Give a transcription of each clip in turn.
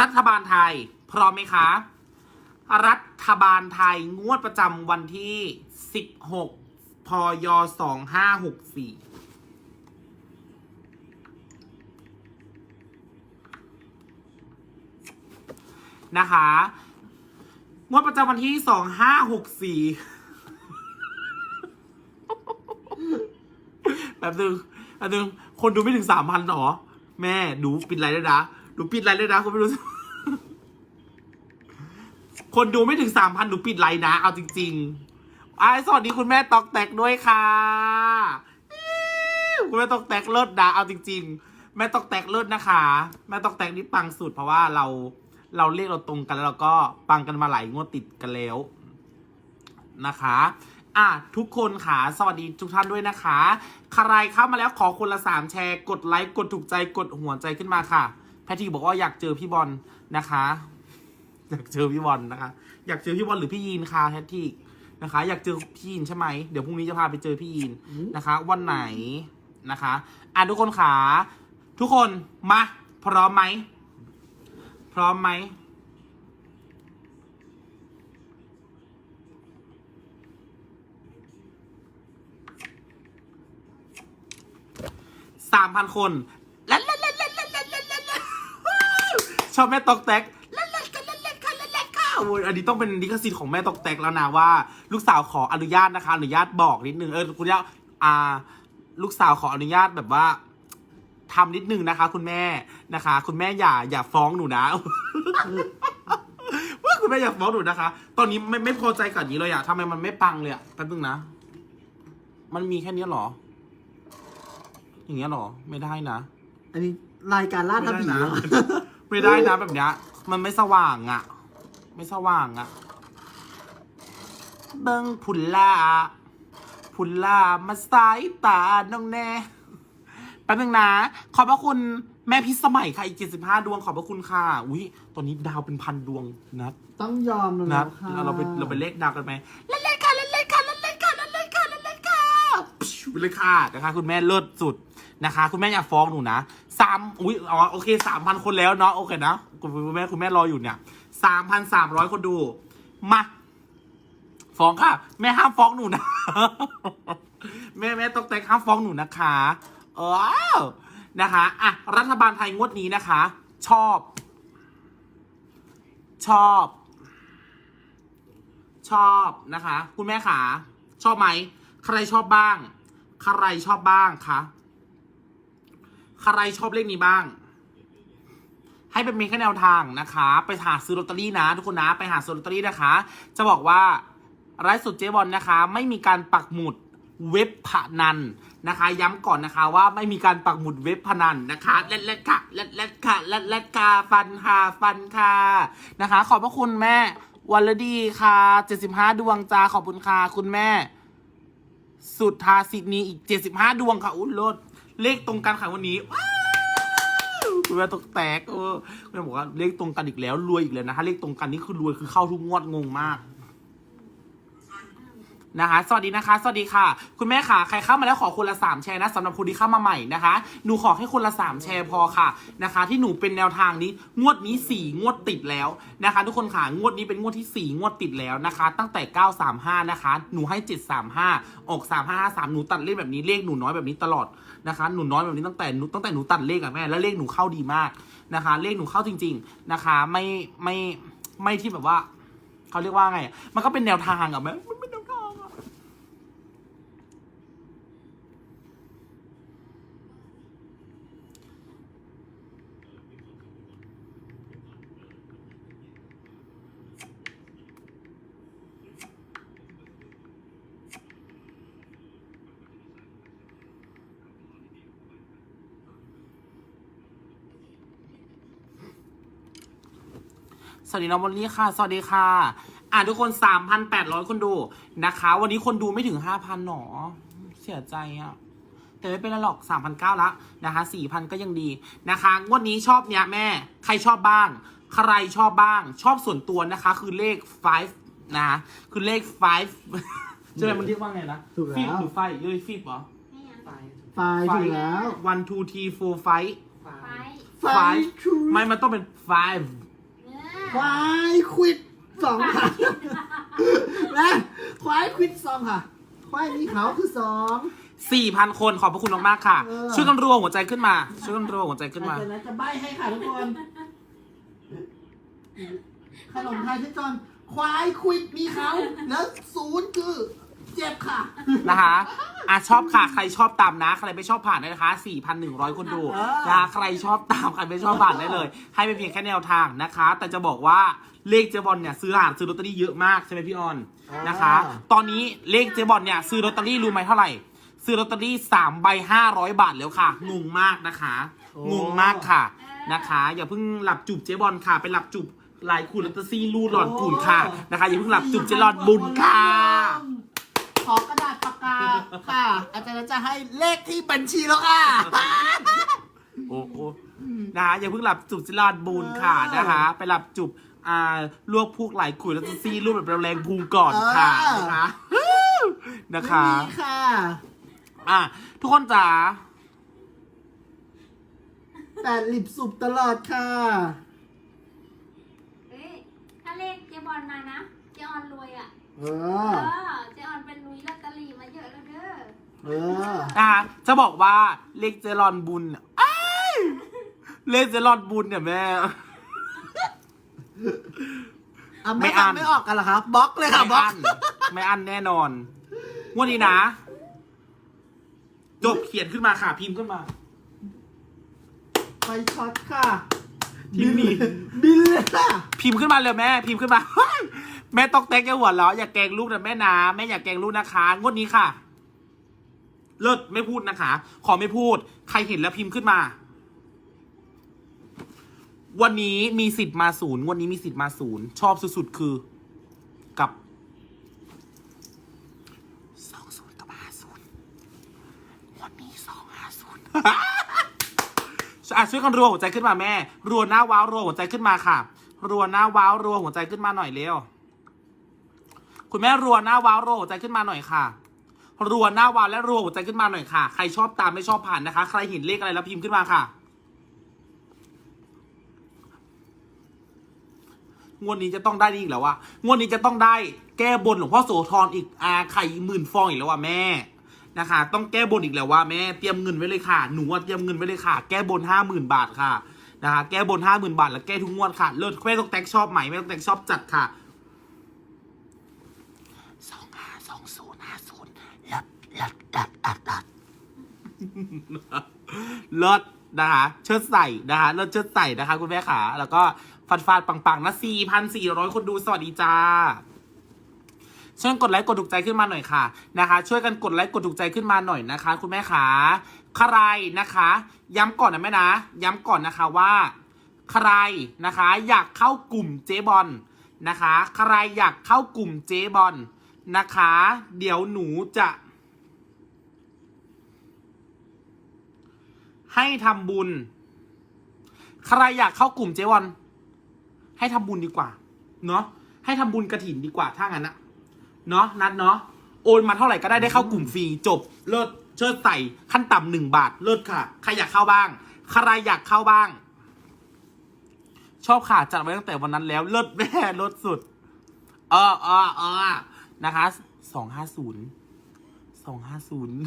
รัฐบาลไทย พร้อมไหมคะ รัฐบาลไทยงวดประจำวันที่ 16 พย 2564 นะคะ งวดประจำวันที่ 2564 แบบนึงแบบนึงคนดูไม่ถึงสามพันหรอ แม่ดูปิดไลน์ด้วยนะ ดูปิดไลน์ด้วยนะคุณไม่รู้ คนดูไม่ถึงสามพันหนูปิดไลน์นะ เอาจริงๆไอ้สวัสดีคุณแม่ตอกแตกด้วยค่ะคุณแม่ตอกแตกเลิศนะเอาจริง ๆ แม่ตอกแตกเลิศนะคะ แม่ตอกแตกนี่ปังสุดเพราะว่าเราเราเลขเราตรงกันแล้วเราก็ปังกันมาหลายงวดติดกันแล้วนะคะ อะ ทุกคนค่ะ สวัสดีทุกท่านด้วยนะคะ ใครเข้ามาแล้วขอคนละสามแชร์ กดไลค์ กดถูกใจ กดหัวใจขึ้นมาค่ะ แพทย์บอกว่าอยากเจอพี่บอลนะคะ อยากเจอพี่บอลนะคะ อยากเจอพี่บอลหรือพี่ยีนค่ะแพทย์นะคะ อยากเจอพี่ยีนใช่ไหมเดี๋ยวพรุ่งนี้จะพาไปเจอพี่ยีนนะคะ วันไหนนะคะอะทุกคนขาทุกคนมาพร้อมไหมพร้อมไหมสามพันคนลันลันลันลันลันลันลัน ชอบแม่ตอกแตกลันลันกันลันลันกันลันลันค่ะโอ้ยอันนี้ต้องเป็นลิขสิทธิ์ของแม่ตอกแตกแล้วนะว่า ลูกสาวขออนุญาตนะคะ อนุญาตบอกนิดนึงเออคุณย่าอ่า ลูกสาวขออนุญาตแบบว่าทำนิดนึงนะคะ คุณแม่นะคะ คุณแม่อย่าอย่าฟ้องหนูนะว่าคุณแม่อย่าฟ้องหนูนะคะ ตอนนี้ไม่ไม่พอใจกับนี้เลยอะทำไมมันไม่ปังเลยอะแป๊บนึงนะ มันมีแค่นี้หรอ อย่างเงี้ยหรอ ไม่ได้นะ อันนี้รายการล่าท้าผีเหรนะอ ไม่ได้นะแบบเนี้ย มันไม่สว่างอะ่ะ ไม่สว่างอะ่ะ เบิงผุนล่าผุนล่ามาสายตาน้องแน่แป๊บนึงนะ ขอบพระคุณแม่พิสมัยค่ะ อีก 75 ดวงขอบพระคุณค่ะ อุ้ยตอนนี้ดาวเป็นพันดวงนัดต้องยอมแล้วนัดค่ะเราไปเราไปเลขดาวกันไหมเล่นเลขค่ะเล่นเลขค่ะเล่นเลขค่ะเล่นเลขค่ะเล่นเลขค่ะไปเลยค่ะนะคะ คุณแม่เลิศสุดนะคะ คุณแม่อย่าฟ้องหนูนะ สามอุ้ยอ๋อโอเคสามพันคนแล้วเนาะโอเคนะคุณแม่คุณแม่รออยู่เนี่ยสามพันสามร้อยคนดู มาฟ้องค่ะ แม่ห้ามฟ้องหนูนะ แม่แม่ต้องแต่ห้ามฟ้องหนูนะคะ เออนะคะอะรัฐบาลไทยงวดนี้นะคะ ชอบ ชอบ ชอบนะคะ คุณแม่ขาชอบไหม ใครชอบบ้าง ใครชอบบ้างคะ ใครชอบเลขนี้บ้าง ให้เป็นเมนแค่แนวทางนะคะ ไปหาซื้อลอตเตอรี่นะทุกคนนะ ไปหาซื้อลอตเตอรี่นะคะ จะบอกว่าไลฟ์สดเจ๊บอลนะคะ ไม่มีการปักหมุดเว็บพนันนะคะ ย้ำก่อนนะคะว่าไม่มีการปักหมุดเว็บพนันนะคะเล็ดเล็ดค่ะเล็ดเล็ดค่ะเล็ดเล็ดค่ะฟันค่ะฟันค่ะนะคะ ขอบพระคุณแม่วันละดีค่ะ75ดวงจ้าขอบคุณค่ะคุณแม่ สุดทาสินีอีก75ดวงค่ะอุ้ยลด เลขตรงกันค่ะวันนี้ว้าวคุณแม่ตกแตกเออคุณแม่บอกว่าเลขตรงกันอีกแล้วรวยอีกแล้วนะถ้าเลขตรงกันนี่คือรวยคือเข้าทุกงวดงงมาก นะคะ สวัสดีนะคะ สวัสดีค่ะ คุณแม่ค่ะ ใครเข้ามาแล้วขอคนละสามแชร์นะสำหรับคนที่เข้ามาใหม่นะคะ หนูขอให้คนละสามแชร์พอค่ะนะคะ ที่หนูเป็นแนวทางนี้ งวดนี้สี่งวดติดแล้วนะคะ ทุกคนค่ะ งวดนี้เป็นงวดที่สี่งวดติดแล้วนะคะ ตั้งแต่ 935 นะคะ หนูให้ 735 ออก 3553 หนูตัดเลขแบบนี้เลขหนูน้อยแบบนี้ตลอดนะคะ หนูน้อยแบบนี้ตั้งแต่หนูตั้งแต่หนูตัดเลขอะแม่ แล้วเลขหนูเข้าดีมากนะคะ เลขหนูเข้าจริง ๆนะคะ ไม่ไม่ไม่ที่แบบว่าเขาเรียกว่าไง มันก็เป็นแนวทางอะแม่มันเป็นแนวทางอะ สวัสดีน้องบอลลี่ค่ะ สวัสดีค่ะ อะทุกคน 3,800 คนดูนะคะ วันนี้คนดูไม่ถึง 5,000หนอ เสียใจอะ่ะ แต่ไม่เป็นไรหรอก 3,900ละนะคะ4,000 ก็ยังดีนะคะ งวดนี้ชอบเนี้ยแม่ ใครชอบบ้าง ใครชอบบ้าง ชอบส่วนตัวนะคะ คือเลข 5 นะคะคือเลข5ใช่ไหมมันเรียกว่าไงนะถูกแล้ว ฟิบหรือไฟเย้ยฟิบเหรอตายถูกแล้ว one two three four five ไฟ ไฟ five ชูไม่มันต้องเป็น five ควายควิดสองค่ะนะควายควิดสองค่ะ ควายมีเขาคือสองสี่พันคนขอบพระคุณมากๆค่ะ เออ ช่วยกันรัวหัวใจขึ้นมา ช่วยกันรัวหัวใจขึ้นมาเดี๋ยวนะจะใบให้ค่ะทุกคน ขนมไทยที่จอนควายควิดมีเขาแล้วศูนย์คือเจ็บค่ะ นะคะ อะชอบค่ะใครชอบตามนะ ใครไม่ชอบผ่านได้นะคะ 4,100 คนดูเออนะคะใครชอบตามใครไม่ชอบผ่านได้เลย ให้เป็นเพียงแค่แนวทางนะคะ แต่จะบอกว่าเลขเจบอลเนี่ยซื้อหานซื้อลอตเตอรี่เยอะมากใช่ไหมพี่ออนนะคะ ตอนนี้เลขเจบอลเนี่ยซื้อลอตเตอรี่รู้ไหมเท่าไหร่ ซื้อลอตเตอรี่3ใบ500 บาทแล้วค่ะงงมากนะคะงงมากค่ะนะคะ อย่าเพิ่งหลับจุบเจบอลค่ะไปหลับจุบลายคูลอตเตอรี่ลูดหลอดกูนค่ะนะคะอย่าเพิ่งหลับจุบเจหลอดบุญค่ะ ขอกระดาษปากกา ค่ะ อาจารย์จะให้เลขที่บัญชีแล้วค่ะ โอ้โหนะคะอย่าเพิ่งหลับจุบจิลาดบูนค่ะเออ นะคะ ไปหลับจุบอ่าลวกพวกไหลขุยแล้วจะซี่รูปแบบแรงพุงก่อนค่ะเออนะคะนะคะไม่มีค่ะ อะ ทุกคนจ๋า แต่ลิบสุบตลอดค่ะ เอ้ยถ้าเลขเจบอลมานะเจออนรวยอะ เอเออ อเจออนเป็นลุยลอตเตอรี่มาเยอะแล้วเด้อเออนะคะจะบอกว่าเลขเจรอนบุญเนี่ยอ้ายเลขเจรอนบุญเนี่ยแม่ อะไม่ไม่อ่าอ่าน นไม่ออกกันเหรอครับบล็อกเลยค่ะไม่บล็อกอันไม่อันแน่นอนงวดนี้นะ จบเขียนขึ้นมาค่ะ พิมพ์ขึ้นมาไปช็อตค่ะ ที่มีบินเลยค่ะพิมพ์ขึ้นมาเลยแม่ พิมพ์ขึ้นมา แม่ตอกแตกแกหัวเราะอย่าแกล้งลูกนะแม่นะแม่อย่าแกล้งลูกนะคะงวดนี้ค่ะ เลิศไม่พูดนะคะ ขอไม่พูด ใครเห็นแล้วพิมพ์ขึ้นมา วันนี้มีสิทธิ์มาศูนย์วันนี้มีสิทธิ์มาศูนย์ชอบสุดๆคือกับสองศูนย์กับห้าศูนย์วันนี้สองห้าศูนย์ อะช่วยกันรัวหัวใจขึ้นมาแม่ รัวหน้าว้าวรัวหัวใจขึ้นมาค่ะ รัวหน้าว้าวรัวหัวใจขึ้นมาหน่อยเร็ว คุณแม่รัวหน้าว้าวรัวหัวใจขึ้นมาหน่อยค่ะรัวหน้าว้าวและรัวหัวใจขึ้นมาหน่อยค่ะ ใครชอบตามไม่ชอบผ่านนะคะ ใครเห็นเลขอะไรแล้วพิมพ์ขึ้นมาค่ะงวดนี้จะต้องได้อีกแล้ววะงวดนี้จะต้องได้แก้บนหลวงพ่อโสธรอีกอาไข่หมื่นฟองอีกแล้วว่ะแม่ นะคะ ต้องแก้บนอีกแล้วว่าแม่เตรียมเงินไว้เลยค่ะ หนูว่าเตรียมเงินไว้เลยค่ะ แก้บนห้าหมื่นบาทค่ะนะคะ แก้บนห้าหมื่นบาท แล้วแก้ทุกงวดค่ะ เลิศแม่ต้องแตกชอบใหม่แม่ต้องแตกชอบจัดค่ะสองห้าสองศูนย์ห้าศูนย์ลัดลัดดัดดัดดัดเลิศนะคะ เชิดใส่นะคะ เลิศเชิดใส่นะคะ คุณแม่ขาแล้วก็ฟันฟาดปังๆนะ4,400คนดูสวัสดีจ้า ช่วยกดไลค์กดถูกใจขึ้นมาหน่อยค่ะนะคะ ช่วยกันกดไลค์กดถูกใจขึ้นมาหน่อยนะคะ คุณแม่ขาใครนะคะ ย้ำก่อนนะแม่นะ ย้ำก่อนนะคะว่า ใครนะคะ อยากเข้ากลุ่มเจบอลนะคะ ใครอยากเข้ากลุ่มเจบอลนะคะ เดี๋ยวหนูจะให้ทำบุญ ใครอยากเข้ากลุ่มเจวอน ให้ทำบุญดีกว่า เนาะให้ทำบุญกระถินดีกว่า ถ้างั้นอะ เนาะนัดเนาะโอนมาเท่าไหร่ก็ได้ได้เข้ากลุ่มฟรีจบเลิศเชิดใส่ขั้นต่ำหนึ่งบาทเลิศค่ะ ใครอยากเข้าบ้าง ใครอยากเข้าบ้าง ชอบค่ะจัดไว้ตั้งแต่วันนั้นแล้ว เลิศแม่เลิศสุด เออเออเออนะคะสองห้าศูนย์สองห้าศูนย์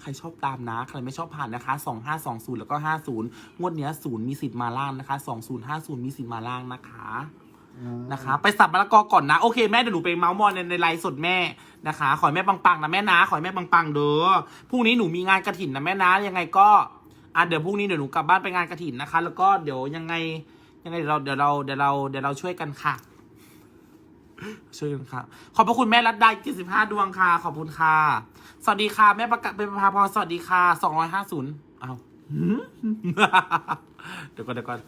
ใครชอบตามนะ ใครไม่ชอบผ่านนะคะ 2 5 2 0 แล้วก็ 50 งวดเนี้ยศูนย์มีสิทธิ์มาล่างนะคะ 2050 มีสิทธิ์มาล่างนะคะ นะคะ ไปสับมะละกอก่อนนะโอเคแม่เดี๋ยวหนูไปเมาส์มอยในในไลฟ์สดแม่นะคะ ขอให้แม่ปังๆนะแม่นะขอให้แม่ปังๆเด้อพรุ่งนี้หนูมีงานกระถินนะแม่นะยังไงก็อะเดี๋ยวพรุ่งนี้เดี๋ยวหนูกลับบ้านไปงานกระถินนะคะ แล้วก็เดี๋ยวยังไงยังไงเดี๋ยวเราเดี๋ยวเราเดี๋ยวเราเดี๋ยวเราช่วยกันค่ะช่วยกันค่ะขอบพระคุณแม่รัตดา75 ดวงค่ะ ขอบคุณค่ะ สวัสดีค่ะ แม่ประกาศเป็นประภาพรสวัสดีค่ะ250อ้าวหืมเดี๋ยวก่อนเดี๋ยวก่อน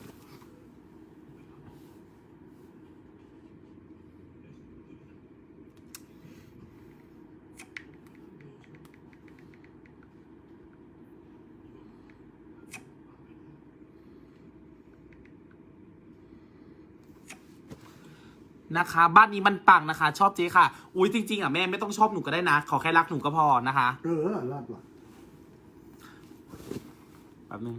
นะคะ บ้านนี้มันปังนะคะ ชอบเจ๊ค่ะ อุ้ยจริงๆอะแม่ไม่ต้องชอบหนูก็ได้นะ ขอแค่รักหนูก็พอนะคะ เออรอดว่ะแป๊บนึง